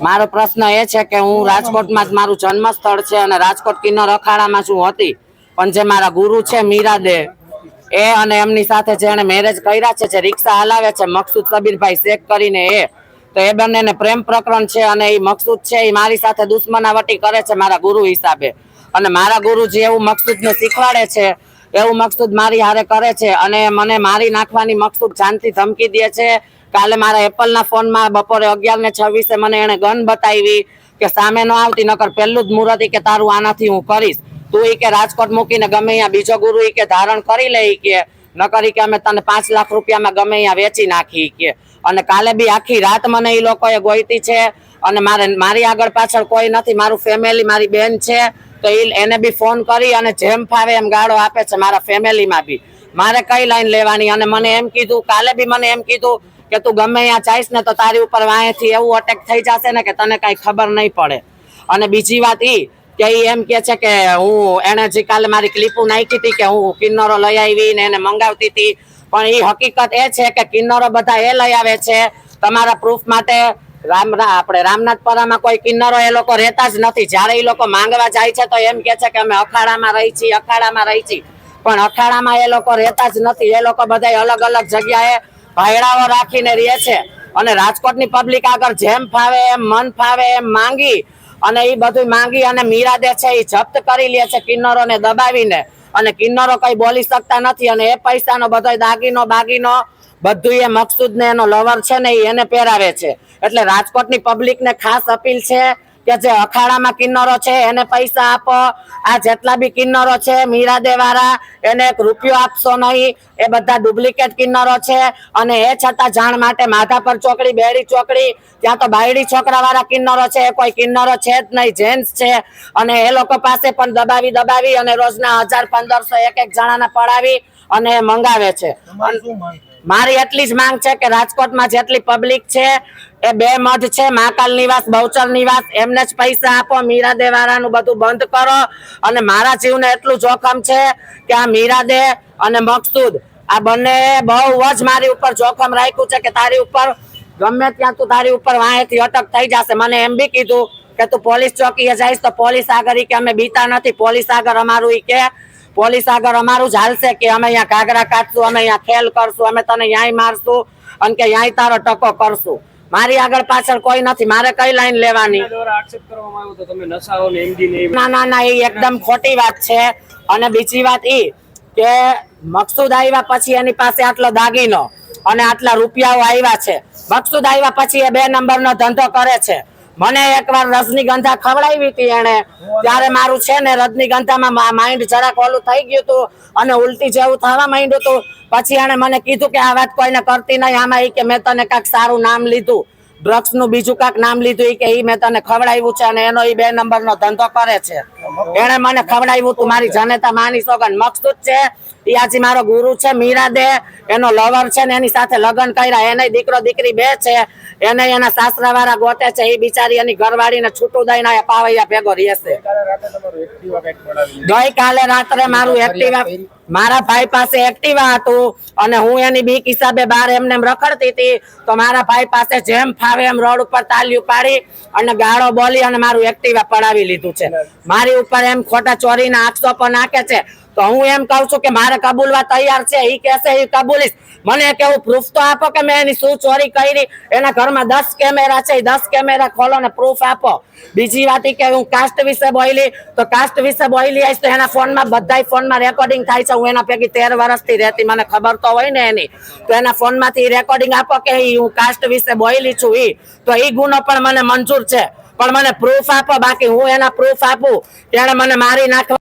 મારો પ્રશ્ન એ છે કે હું રાજકોટમાં જ મારું જન્મ સ્થળ છે અને રાજકોટ કિન્નર અખાડામાં શું હતી, પણ જે મારા ગુરુ છે મીરા દે એ અને એમની સાથે જેણે મેરેજ કર્યા છે, જે રિક્ષા હલાવે છે, મકસૂદ સબીરભાઈ શેખ કરીને એ, તો એ બંનેને પ્રેમ પ્રકરણ છે અને એ મકસૂદ છે એ મારી સાથે દુશ્મનાવટી કરે છે મારા ગુરુ હિસાબે. અને મારા ગુરુજી એવું મકસૂદને શીખવાડે છે, એવું મકસૂદ મારી હારે કરે છે અને મને મારી નાખવાની મકસૂદ જાનથી ધમકી દે છે કાલે મારા એપલના ફોનમાં બપોરે અગિયાર ને છવ્વીસે મને એને ગન બતાવી કે સામે ન આવતી, નકર પહેલું જ મુહૂર્ત કે તારું આનાથી હું કરીશ. તું ઈ કે રાજકોટ મૂકીને ગમે અહીંયા બીજો ગુરુ કે ધારણ કરી લે કે, નકર કે અમે તને પાંચ લાખ રૂપિયામાં ગમે અહીંયા વેચી નાખી કે. અને કાલે બી આખી રાત મને એ લોકોએ ગોઈતી છે અને મારે, મારી આગળ પાછળ કોઈ નથી, મારું ફેમિલી મારી બેન છે, તો એ એને બી ફોન કરી અને જેમ ફાવે એમ ગાળો આપે છે મારા ફેમિલીમાં બી. મારે કઈ લાઈન લેવાની? અને મને એમ કીધું, કાલે બી મને એમ કીધું કે તું ગમે ત્યાં જઈશ ને તો તારી ઉપર વાંહેથી એવું અટેક થઈ જશે ને કે તને કાંઈ ખબર નહીં પડે. અને બીજી વાત એ કે એ એમ કે છે કે હું એને જે કાલે મારી ક્લિપો નાખી હતી કે હું કિન્નરો લઈ આવી ને એને મંગાવતી હતી. પણ એ હકીકત એ છે કે કિન્નરો બધા એ લઈ આવે છે. તમારા પ્રૂફ માટે રામ આપણે રામનાથપરામાં કોઈ કિન્નરો એ લોકો રહેતા જ નથી. જ્યારે એ લોકો માંગવા જાય છે તો એમ કે છે કે અમે અખાડામાં રહી છીએ, અખાડામાં રહી છીએ. પણ અખાડામાં એ લોકો રહેતા જ નથી. એ લોકો બધા અલગ અલગ જગ્યાએ ભાયડાઓ રાખીને રહે છે. અને રાજકોટની પબ્લિક આગળ જેમ ફાવે એમ મન ફાવે એમ માંગી અને એ બધું માંગી અને મીરાદે છે એ જપ્ત કરી લે છે કિન્નરોને દબાવીને. અને કિન્નરો કઈ બોલી શકતા નથી અને એ પૈસાનો બધો દાગીનો, બાગીનો બધું એ મકસૂદ ને એનો લવર છે ને એને પહેરાવે છે. એટલે રાજકોટની પબ્લિકને ખાસ અપીલ છે કે જે અખાડામાં કિન્નરો છે, એને પૈસા આપો. આ જેટલા બી કિન્નરો છે મીરાદે વાળા એને એક રૂપિયો આપશો નહીં. એ બધા ડુપ્લિકેટ કિન્નરો છે. અને એ છતાં જાણ માટે માધાપર ચોકડી, બેડી ચોકડી, ત્યાં તો બાયડી છોકરા વાળા કિન્નરો છે. એ કોઈ કિન્નરો છે જ નહીં, જેન્ટ્સ છે. અને એ લોકો પાસે પણ દબાવી દબાવી અને રોજના હજાર પંદરસો એક એક જણાને પડાવી અને મંગાવે છે? મારી એટલી જ માંગ છે કે રાજકોટમાં જેટલી પબ્લિક છે, એ બે મઠ છે, મહાકાલ નિવાસ, બહુચર નિવાસ, એમને જ પૈસા આપો, મીરાદે વાળાનું બધું બંધ કરો. અને મારા જીવને એટલું જોખમ છે કે આ મીરાદે અને મકસૂદ, આ બંને બહુ જ મારી ઉપર જોખમ રાખ્યું છે કે તારી ઉપર, ગમે ત્યાં તું તારી ઉપર વાંહેથી અટક થઈ જશે. મને એમ બી કીધું કે તું પોલીસ ચોકીએ જઈશ તો પોલીસ આગળ કે અમે બીતા નથી, પોલીસ આગળ અમારું કે પોલીસ આગળ અમારું ચાલશે કે અમે અહીંયા ઘાઘરા કાઢશું અમે અહીંયા ખેલ કરશું અમે તને યાય મારશું અને કે યાય તારો ટકો કરશું. મારી આગળ પાછળ કોઈ નથી. મારે કઈ લાઈન લેવાની? ના ના ના એ એકદમ ખોટી વાત છે. અને બીજી વાત ઈ કે મકસૂદ આવ્યા પછી એની પાસે આટલો દાગીનો અને આટલા રૂપિયાઓ આવ્યા છે. મકસૂદ આવ્યા પછી એ બે નંબરનો ધંધો કરે છે. મને એકવાર રજનીગંધા ખવડાવી હતી એને ત્યારે મારું છે ને રજનીગંધામાં માઇન્ડ જરાક ઓલું થઈ ગયું હતું અને ઉલટી જેવું થવા માંડ્યું હતું. પછી એને મને કીધું કે આ વાત કોઈને કરતી નહીં. આમાં એ કે મેં તને કાંઈક સારું નામ લીધું. ડ્રગ્સનું બીજું કાંક નામ લીધું કે ઈ મેં તને ખવડાવ્યું છે અને એનો ઈ બે નંબર નો ધંધો કરે છે. એને મને ખવડાવ્યું તું, મારી જનેતા માની સોગન મકસૂદ છે, ઈ આજે મારો ગુરુ છે, મીરા દે. એનો લવર છે ને એની સાથે લગ્ન કર્યા. એને દીકરો દીકરી બે છે. એને એના સાસરા વાળા ગોતે છે. એ બિચારી એની ઘરવાળીને છૂટું દઈને પાવૈયા ભેગો રહેશે. ગઈ કાલે રાત્રે મારું એક્ટિવા મારા ભાઈ પાસે એક્ટિવા હતું અને હું એની બીક હિસાબે બહાર એમને એમ રખડતી હતી. તો મારા ભાઈ પાસે જેમ ફાવે એમ રોડ ઉપર તાલ્યું પાડી અને ગાળો બોલી અને મારું એક્ટિવા પડાવી લીધું છે. મારી ઉપર એમ ખોટા ચોરીના આક્ષેપો નાખે છે. તો હું એમ કહું છું કે મારે કબૂલવા તૈયાર છે એ કહેશે એ કબૂલીશ. મને કેવું પ્રૂફ તો આપો કે મેં એની શું ચોરી કરી? એના ઘરમાં દસ કેમેરા છે એ દસ કેમેરા ખોલો ને પ્રૂફ આપો. બીજી વાત એ કે હું કાસ્ટ વિશે બોલી તો કાસ્ટ વિશે બોલી આવીશ તો એના ફોનમાં બધાય ફોનમાં રેકોર્ડિંગ થાય છે. હું એના પૈકી તેર વર્ષથી રહેતી, મને ખબર તો હોય ને એની. તો એના ફોનમાંથી રેકોર્ડિંગ આપો કે હું કાસ્ટ વિશે બોલી છું એ તો એ ગુનો પણ મને મંજૂર છે. પણ મને પ્રૂફ આપો, બાકી હું એના પ્રૂફ આપું. ત્યારે મને મારી નાખવા